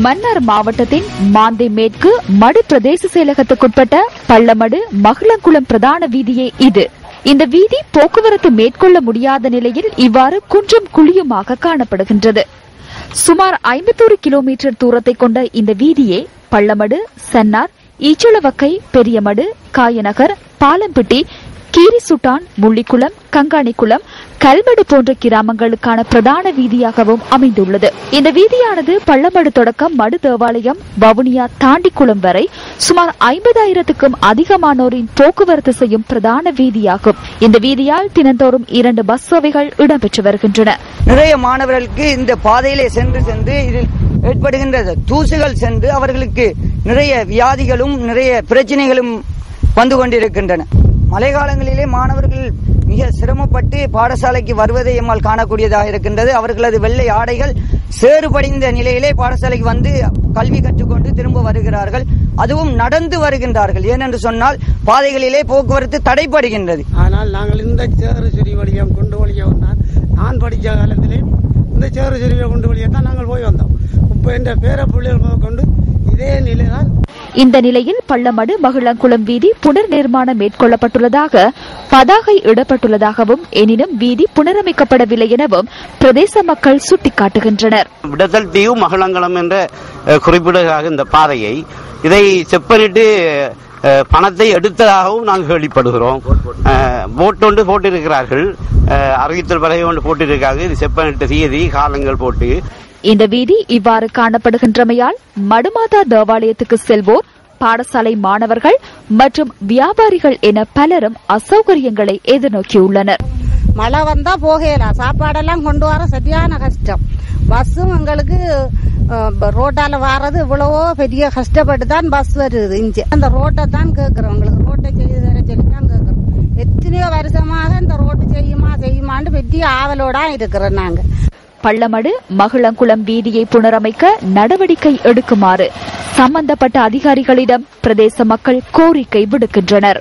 மன்னார் மாவட்டத்தின் மாந்தை மேற்கு மடு பிரதேச செயலகத்துக்குட்பட்ட பள்ளமடு மகிழங்குளம் பிரதான வீதியே இது. இந்த வீதி போக்குவரத்து மேற்கொள்ள முடியாத நிலையில் இவ்வாறு குன்றும் குழியுமாக காணப்படுகின்றது. சுமார் ஐம்பத்தோரு கிலோமீட்டர் தூரத்தை கொண்ட இந்த வீதியே பள்ளமடு சன்னார் ஈச்சுளவக்கை பெரியமடு காயநகர் பாலம்பிட்டி கீரிசுட்டான் முள்ளிக்குளம் கங்காணிக்குளம் கல்மடு போன்ற கிராமங்களுக்கான பிரதான வீதியாகவும் அமைந்துள்ளது. இந்த வீதியானது பள்ளமடு தொடக்கம் மடு தேவாலயம் வவுனியா தாண்டிக்குளம் வரை சுமார் ஐம்பதாயிரத்துக்கும் அதிகமானோரின் போக்குவரத்து செய்யும் பிரதான வீதியாகும். இந்த வீதியால் தினந்தோறும் இரண்டு பஸ் சேவைகள் இடம்பெற்று வருகின்றன. நிறைய மாணவர்களுக்கு இந்த பாதையிலே சென்று சென்று இதில் ஏற்படுகின்ற தூசுகள் சென்று அவர்களுக்கு நிறைய வியாதிகளும் நிறைய பிரச்சனைகளும் வந்து கொண்டிருக்கின்றன. மழை காலங்களிலே மாணவர்கள் மிக சிரமப்பட்டு பாடசாலைக்கு வருவதை எம்மால் காணக்கூடியதாக இருக்கின்றது. அவர்களது வெள்ளை ஆடைகள் சேறு படிந்த நிலையிலே பாடசாலைக்கு வந்து கல்வி கற்றுக்கொண்டு திரும்ப வருகிறார்கள். அதுவும் நடந்து வருகின்றார்கள். ஏனென்று சொன்னால் பாதைகளிலே போக்குவரத்து தடைப்படுகின்றது ஆனால் நாங்கள் இந்த சேறு செடி வழியம் கொண்டு வழியம் நான் படித்த காலத்திலே இந்த சேறு செடியை கொண்டு வழியை தான் நாங்கள் போய் வந்தோம். இப்போ என்ற பேர பிள்ளைகள் கொண்டு இதே நிலைதான். இந்த நிலையில் பள்ளமடு மகிழங்குளம் வீதி புனர் நிர்மாணம் மேற்கொள்ளப்பட்டுள்ளதாக பதாகை இடப்பட்டுள்ளதாகவும் எனினும் வீதி புனரமைக்கப்படவில்லை எனவும் பிரதேச மக்கள் சுட்டிக்காட்டுகின்றனர். விடத்தல் தீவு மகளங்கலம் என்ற அஹ், குறிப்பிடுகிறாக இந்த பாதையை. இதை செப்பனிட்டு பணத்தை எடுத்ததாகவும் நாங்கள் கேள்விப்படுகிறோம். அஹ், போட் ஒன்று போட்டிருக்கிறார்கள். அறிவித்தல் பலகை ஒன்று போட்டிருக்காங்க இது செப்பனிட்ட தேதி காலங்கள் போட்டு. இந்த வீதி இவ்வாறு காணப்படுகின்றமையால் மடுமாதா தேவாலயத்துக்கு செல்வோர் பாடசாலை மாணவர்கள் மற்றும் வியாபாரிகள் என பலரும் அசௌகரியங்களை எதிர்நோக்கியுள்ளனர். மழை வந்தா போகலாம் சாப்பாடெல்லாம் கொண்டு வர சரியான கஷ்டம். பஸ்ஸும் எங்களுக்கு ரோட்டால வர்றது இவ்வளவோ பெரிய கஷ்டப்பட்டு தான் பஸ் வருது. இஞ்சி. அந்த ரோட்டை தான் கேட்கிறோம் உங்களுக்கு ரோட்டை செய்து தர சொல்லி தான் கேட்கிறோம் எத்தனையோ வருஷமாக இந்த ரோட்டு செய்யுமா செய்யுமான்னு பெரிய ஆவலோட இருக்கிறோம் நாங்க. பள்ளமடு மகிழங்குளம் வீதியை புனரமைக்க நடவடிக்கை எடுக்குமாறு சம்பந்தப்பட்ட அதிகாரிகளிடம் பிரதேச மக்கள் கோரிக்கை விடுக்கின்றனர்.